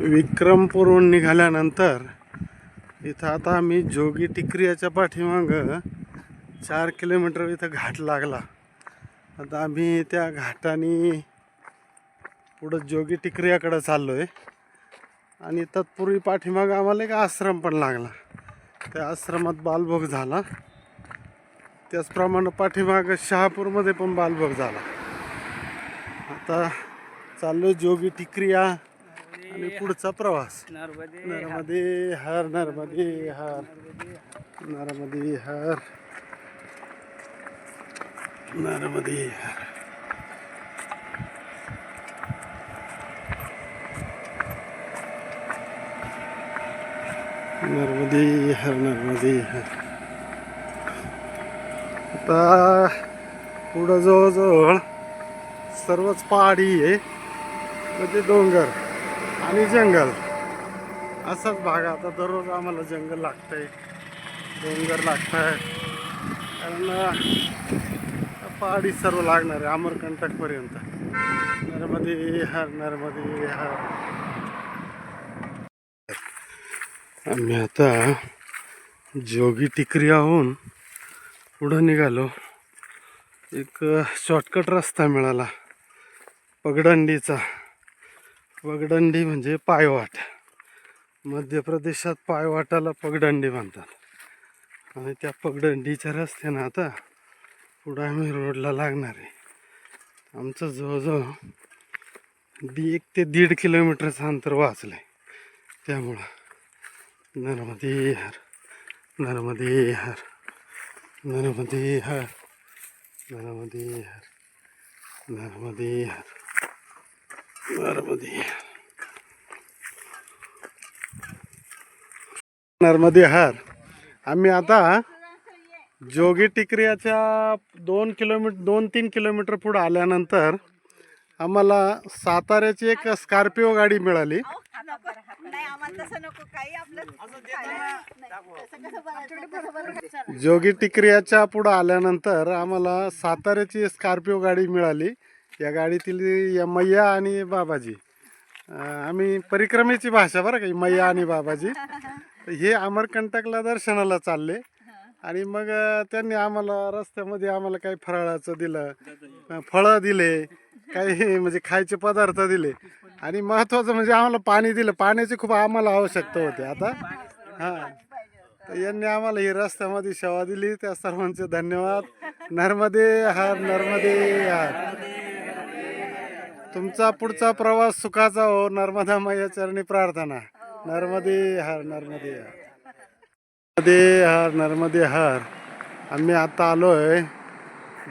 विक्रमपूरहून निघाल्यानंतर इथं आता आम्ही जोगी टिकरियाच्या पाठीमागं चार किलोमीटर इथं घाट लागला. आता आम्ही त्या घाटाने पुढं जोगी टिकरियाकडं चाललो आहे आणि तत्पूर्वी पाठीमागं आम्हाला एक आश्रम पण लागला. त्या आश्रमात बालभोग झाला. त्याचप्रमाणे पाठीमागं शहापूरमध्ये पण बालभोग झाला. आता चाललो जोगी टिकरिया आणि पुढचा प्रवास. नर्मदे नर्मदे हर नर्मदे हर. नर्मदे हर. नर्मदे हर. नर्मदे हर नर्मदे हर. आता पुढं जवळजवळ सर्वच पहाडी आहे. म्हणजे डोंगर. आणि जंगल. असाच भाग आता दररोज आम्हाला जंगल लागतंय. डोंगर लागत आहे कारण पहाडी सर्व लागणार आहे अमरकंटकपर्यंत. नर्मदे हर नर्मदे हर. आम्ही आता जोगी टिकरियाहून पुढं निघालो. एक शॉर्टकट रस्ता मिळाला. पगडंडीचा. पगडंडी म्हणजे पायवाट. मध्य प्रदेशात पायवाटाला पगडंडी म्हणतात. आणि त्या पगडंडीच्या रस्त्यानं आता पुढं आम्ही रोडला लागणार आहे. आमचं जवळजवळ दी एक ते दीड किलोमीटरचं अंतर वाचलं आहे त्यामुळं नर्मदे हर नर्मदे हर नर्मदे हर नर्मदे हर नर्मदे हर. नर्मदे हर नर्मदे हर. आम्ही आता जोगी टिकरियाच्या दोन किलोमीटर दोन तीन किलोमीटर पुढे आल्यानंतर आम्हाला साताऱ्याची एक स्कॉर्पिओ गाडी मिळाली. जोगी टिकरियाच्या पुढं आल्यानंतर आम्हाला साताऱ्याची स्कॉर्पिओ गाडी मिळाली. या गाडीतील या मैया आणि बाबाजी. आम्ही परिक्रमेची भाषा बरं का ही मैया आणि बाबाजी. हे अमरकंटकला दर्शनाला चालले. आणि मग त्यांनी आम्हाला रस्त्यामध्ये आम्हाला काही फराळाचं दिलं फळं दिले काही म्हणजे खायचे पदार्थ दिले. आणि महत्त्वाचं म्हणजे आम्हाला पाणी दिलं. पाण्याची खूप आम्हाला आवश्यकता होती. आता हां. यांनी आम्हाला ही रस्त्यामध्ये सेवा दिली. त्या सर्वांचे धन्यवाद. नर्मदे हर नर्मदे हर. तुमचा पुढचा प्रवास सुखाचा हो. नर्मदा मैया चरणी प्रार्थना. नर्मदे हर नर्मदे हर. नर्मदे हर नर्मदे हर. आम्ही आता आलो आहे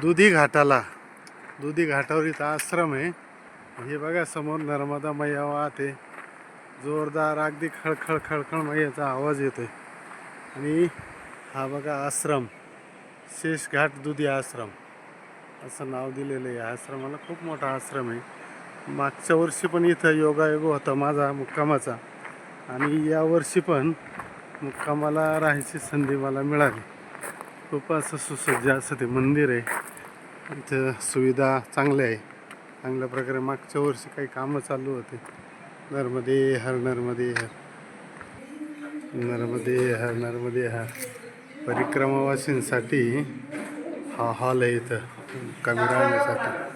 दुधी घाटाला. दुधी घाटावर इथं आश्रम आहे. हे बघा समोर नर्मदा मैया वाहते जोरदार अगदी खळखळ खळखळ मैयाचा आवाज येतो आहे आणि हा बघा आश्रम. शेषघाट दुधी आश्रम. असं नाव दिलेलं आहे. आश्रमाला खूप मोठा आश्रम आहे. मागच्या वर्षी पण इथं योगायोग होता माझा मुक्कामाचा. आणि यावर्षी पण मुक्कामाला राहायची संधी मला मिळाली. खूप असं सुसज्ज असं ते मंदिर आहे. इथं सुविधा चांगल्या आहे. चांगल्या प्रकारे मागच्या वर्षी काही कामं चालू होते. नर्मदे हर नर्मदे हर. नर्मदे हर नर्मदे हर. परिक्रमावासींसाठी हा हॉल आहे इथं. कमी राहण्यासाठी.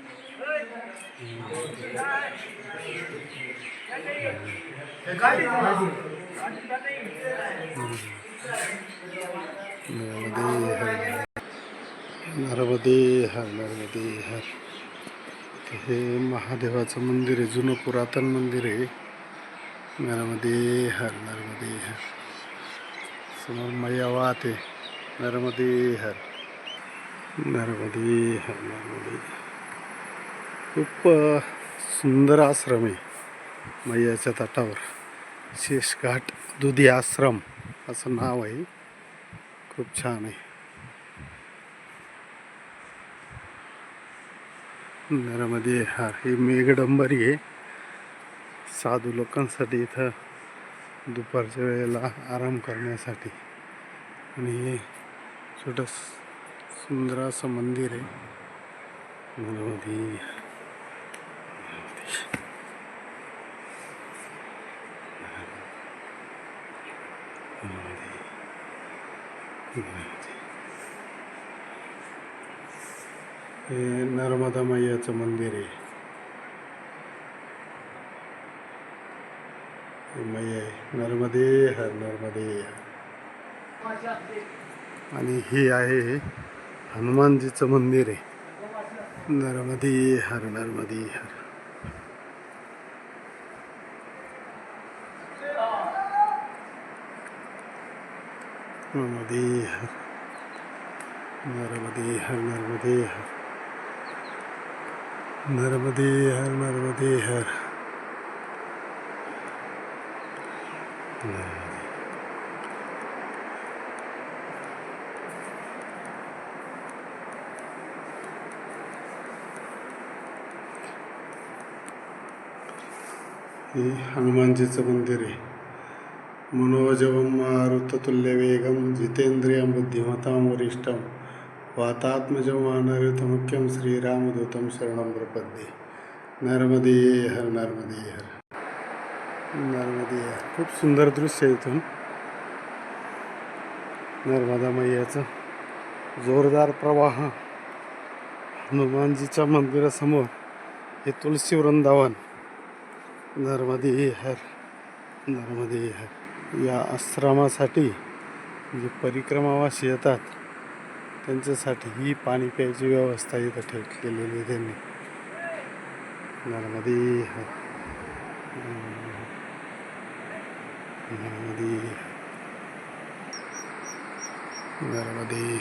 नर्मदे हर नर्मदे हर हे महादेवाचं मंदिर आहे जुनं पुरातन मंदिर आहे. नर्मदे हर नर्मदे हर समोर मयावात आहे नर्मदे हर नर्मदे हर नर्मदे खूप सुंदर आश्रम आहे मैयाच्या तटावर. शेषघाट दुधी आश्रम असं नाव आहे. खूप छान आहे. नर्मदे हा ही मेघडंबरी आहे. साधू लोकांसाठी इथं दुपारच्या वेळेला आराम करण्यासाठी. आणि हे छोटं सुंदर असं मंदिर आहे. नर्मदी हे नर्मदा मैयाचं मंदिर आहे. मैया नर्मदे हर नर्मदे आणि हे आहे हनुमानजीचं मंदिर आहे. नर्मदे हर नर्मदे हर. नर्मदे हर नर्मदे हर नर्मदे हर नर्मदे। हर नर्मदे हर हे हनुमानजीचं मंदिर आहे. मनोजवं मारुततुल्यवेगं जितेंद्रियं बुद्धिमतां वरिष्ठं। वातात्मजं वानरयुतमुख्यं श्रीरामदूतं शरणं प्रपद्ये। नर्मदे हर नर्मदे हर। नर्मदे हर। खूप सुंदर दृश्य आहे इथून. नर्मदा मैयाचं जोरदार प्रवाह. हनुमानजीच्या मंदिरासमोर हे तुलसी वृंदावन नर्मदे हर नर्मदे हर। या आश्रमासाठी जे परिक्रमावासी येतात त्यांच्यासाठी ही पाणी प्यायची व्यवस्था इथं ठेव केलेली आहे त्यांनी. नर्मदी नर्मदी नर्मदी